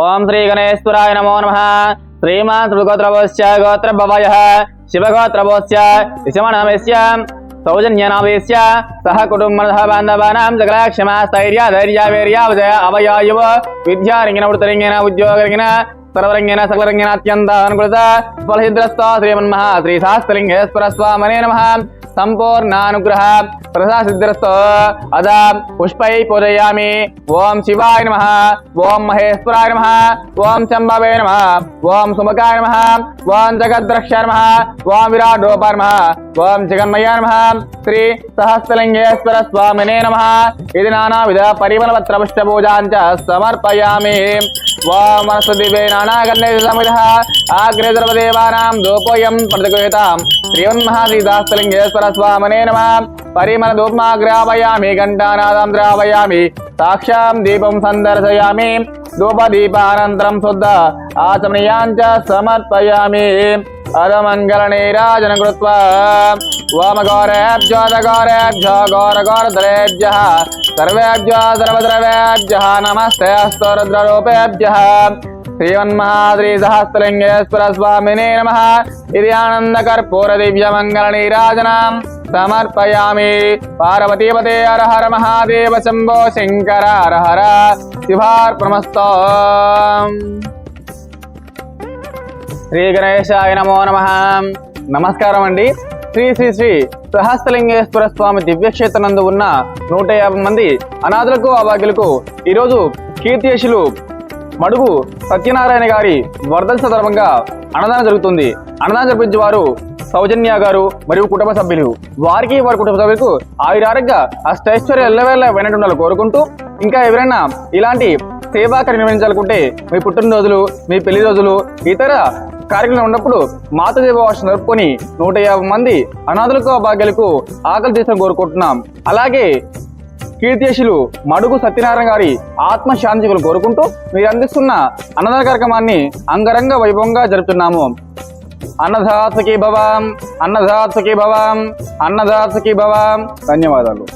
ఓం శ్రీ గణేశ్వరాయ నమో నమ. శ్రీమాన్ శ్రీగోత్రవోశ్చ గోత్రభవయ శివగోత్రవోశ్చ విషమణమస్య సౌజన్యనామేశ్య. సహ కుటుంబ బాంధవానాం సకల క్షమా స్థైర్య ధైర్య వీర్య అవయ అవయాయువ. విద్యారింగిన వృత్తరింగిన ఉద్యోగరింగిన సర్వరంగిన సకలరంగిన అత్యంత అనుకృత ఫలసిద్రస్వ శ్రీమన్మహ శ్రీ శాస్త్రలింగేశ్వర స్వామనే నమ సంపూర్ణానుగ్రహ ప్రసాసిద్రస్తో అద పుష్పై పూజయామి ఓం శివాయ నమ ఓం మహేశ్వరాయ నమ ఓం శంభవే నమ ఓం సుమకాయ నమ ఓం జగద్రక్ష నమ ఓం విరాట్ రూపాయ నమ ఓం జగన్మయ నమ శ్రీ సహస్రలింగేశ్వర స్వామినే నమ ఇది నానావిధ పరిమళపత్ర పుష్ప పూజాంచ సమర్పయామి ఓం వనస్పతివే నానాగణేశ సమిధ ఆగ్రే సర్వదేవానాం దోపోయం ప్రతిగృహీతాం శ్రీమన్మహాశ్రీదాస్తలింగేశ్వర స్వామనే నమ పరిమళ ధూప్మాగ్రావయామి ఘంటానాదం ద్రావయామి సాక్షాం దీపం సందర్శయామి ధూపదీపానంతరం శుద్ధ ఆచమనీయాంచ సమర్పయామి अधमङ्गलनीराजन गौर गौर द्रेभ्य सर्वेभ्यो सर्वद्रवेभ्यः नमस्ते अस्तु रुद्ररूपेभ्यः श्रीमन्महाद्रिसहस्रलिङ्गेश्वरस्वामिने नमः इति आनन्दकर्पूरदिव्यमङ्गलनीराजनाम् समर्पयामि पार्वतीपते हर हर महादेव शम्भो शङ्कर हर हर शिवार्पणमस्त శ్రీ గణేశాయ నమో నమ. నమస్కారం అండి శ్రీ శ్రీ శ్రీ సహస్రలింగేశ్వర స్వామి దివ్యక్షేత్రనందు ఉన్న నూట యాభై మంది అనాథులకు అభాగ్యులకు ఈరోజు కీర్తియశులు మడుగు సత్యనారాయణ గారి వరదల సందర్భంగా అన్నదానం జరుగుతుంది. అన్నదానం జరిపించే వారు సౌజన్య గారు మరియు కుటుంబ సభ్యులు. వారికి వారి కుటుంబ సభ్యులకు ఆయురారంగా ఆ స్టైశ్వర్య ఎల్లవేళ వెనట కోరుకుంటూ ఇంకా ఎవరైనా ఇలాంటి సేవా కార్యక్రమం నిర్వహించాలనుకుంటే మీ పుట్టినరోజులు మీ పెళ్ళి రోజులు ఇతర కార్యక్రమం ఉన్నప్పుడు మాతృదేవ భాష జరుపుకొని నూట యాభై మంది అనాథులకు భాగ్యాలకు ఆకలి తీసిన కోరుకుంటున్నాం. అలాగే కీర్తిశులు మడుగు సత్యనారాయణ గారి ఆత్మశాంతి కోరుకుంటూ మీరు అందిస్తున్న అన్నదాన కార్యక్రమాన్ని అంగరంగ వైభవంగా జరుపుతున్నాము. అన్నదాతకి భవం అన్నదాతకి భవం అన్నదాతకి భవం. ధన్యవాదాలు.